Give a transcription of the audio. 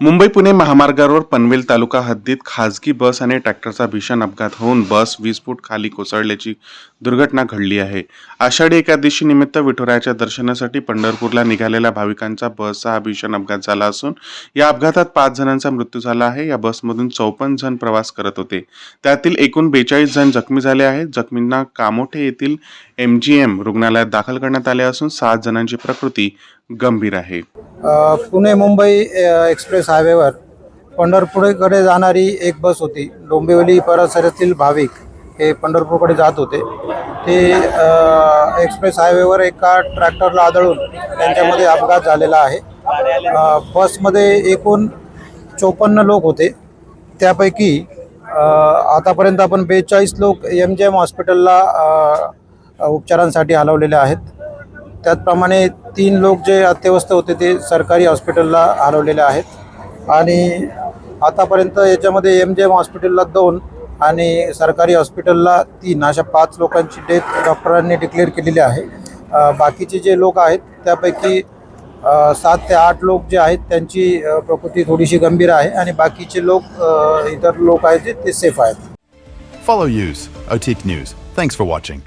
मुंबई पुणे महामार्गावर पनवेल तालुका हद्दीत खासगी बस आणि ट्रॅक्टरचा भीषण अपघात होऊन बस वीस फूट खाली कोसळल्याची दुर्घटना घडली आहे. आषाढी एकादशी निमित्त विठुरायाच्या दर्शनासाठी पंढरपूरला निघालेल्या भाविकांचा बसचा हा भीषण अपघात झाला असून या अपघातात पाच जणांचा मृत्यू झाला आहे. या बसमधून चौपन्न जण प्रवास करत होते. त्यातील एकूण बेचाळीस जण जखमी झाले आहेत. जखमींना कामोठे येथील एम जी एम रुग्णालयात दाखल करण्यात आले असून सात जणांची प्रकृती गंभीर आहे. पुणे मुंबई एक्सप्रेस हायवेवर पंढरपूरकडे जाणारी एक बस होती डोंबिवली परिसरातील भाविक हे पंढरपूरकडे जात होते. ते एक्सप्रेस हायवेवर एका ट्रॅक्टरला आदळून त्यांच्यामध्ये अपघात झालेला आहे. बसमध्ये एकूण चोपन्न लोक होते. त्यापैकी आतापर्यंत आपण बेचाळीस लोक एम जी एम हॉस्पिटलला उपचारांसाठी हलवलेले आहेत. त्याचप्रमाणे तीन लोक जे अत्यवस्थ होते ते सरकारी हॉस्पिटलला हलवलेले आहेत. आणि आतापर्यंत याच्यामध्ये एम जे एम हॉस्पिटलला दोन आणि सरकारी हॉस्पिटलला तीन. अशा पाच लोकांची डेथ डॉक्टरांनी डिक्लेअर केलेली आहे. बाकीचे जे लोक आहेत त्यापैकी सात ते आठ लोक जे आहेत त्यांची प्रकृती थोडीशी गंभीर आहे आणि बाकीचे लोक इतर लोक आहेत ते सेफ आहेत. Follow Use, Otik news thanks for watching